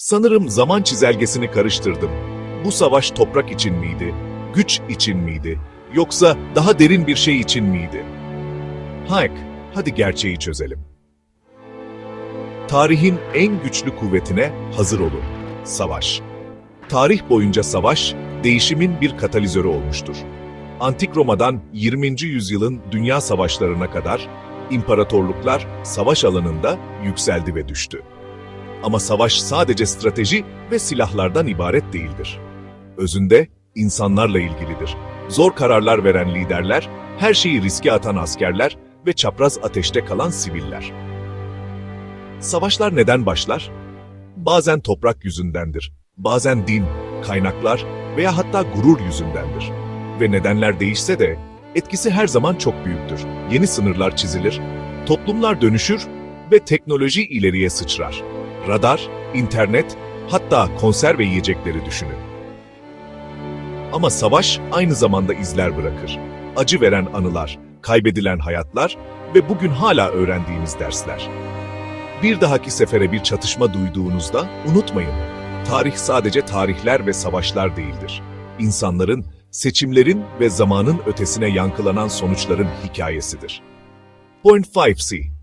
Sanırım zaman çizelgesini karıştırdım. Bu savaş toprak için miydi? Güç için miydi? Yoksa daha derin bir şey için miydi? Hayk, hadi gerçeği çözelim. Tarihin en güçlü kuvvetine hazır olun. Savaş. Tarih boyunca savaş, değişimin bir katalizörü olmuştur. Antik Roma'dan 20. yüzyılın dünya savaşlarına kadar imparatorluklar savaş alanında yükseldi ve düştü. Ama savaş sadece strateji ve silahlardan ibaret değildir. Özünde insanlarla ilgilidir. Zor kararlar veren liderler, her şeyi riske atan askerler ve çapraz ateşte kalan siviller. Savaşlar neden başlar? Bazen toprak yüzündendir, bazen din, kaynaklar veya hatta gurur yüzündendir. Ve nedenler değişse de etkisi her zaman çok büyüktür. Yeni sınırlar çizilir, toplumlar dönüşür ve teknoloji ileriye sıçrar. Radar, internet, hatta konserve yiyecekleri düşünün. Ama savaş aynı zamanda izler bırakır. Acı veren anılar, kaybedilen hayatlar ve bugün hala öğrendiğimiz dersler. Bir dahaki sefere bir çatışma duyduğunuzda unutmayın. Tarih sadece tarihler ve savaşlar değildir. İnsanların, seçimlerin ve zamanın ötesine yankılanan sonuçların hikayesidir. Point 5C